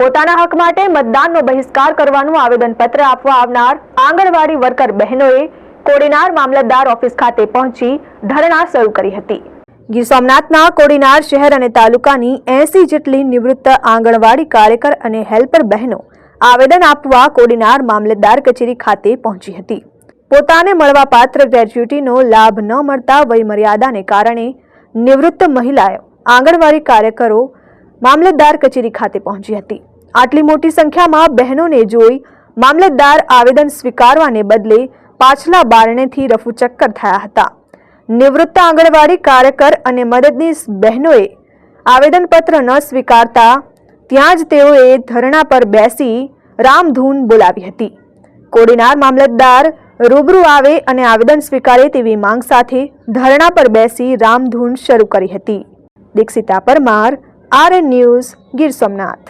પોતાના હક માટે મતદાનનો બહિષ્કાર કરવાનું આવેદનપત્ર આપવા આવનાર આંગણવાડી વર્કર બહેનોએ કોડીનાર મામલતદાર ઓફિસ ખાતે પહોંચી ધરણા શરૂ કરી હતી. ગીર સોમનાથના કોડીનાર શહેર અને તાલુકાની એસી જેટલી નિવૃત્ત આંગણવાડી કાર્યકર અને હેલ્પર બહેનો આવેદન આપવા કોડીનાર મામલતદાર કચેરી ખાતે પહોંચી હતી. પોતાને મળવાપાત્ર ગ્રેજ્યુટીનો લાભ ન મળતા વયમર્યાદાને કારણે નિવૃત્ત મહિલાઓ, આંગણવાડી કાર્યકરો મામલતદાર કચેરી ખાતે પહોંચી હતી. આટલી મોટી સંખ્યામાં બહેનોને જોઈ મામલતદાર આવેદન સ્વીકારવાને બદલે પાછલા બારણેથી રફુચક્કર થયા હતા. નિવૃત્ત આંગણવાડી કાર્યકર અને મદદનીશ બહેનોએ આવેદનપત્ર ન સ્વીકારતા ત્યાં જ તેઓએ ધરણા પર બેસી રામધૂન બોલાવી હતી. કોડીનાર મામલતદાર રૂબરૂ આવે અને આવેદન સ્વીકારે તેવી માંગ સાથે ધરણા પર બેસી રામધૂન શરૂ કરી હતી. Dikshita Parmar R news Gir Somnath.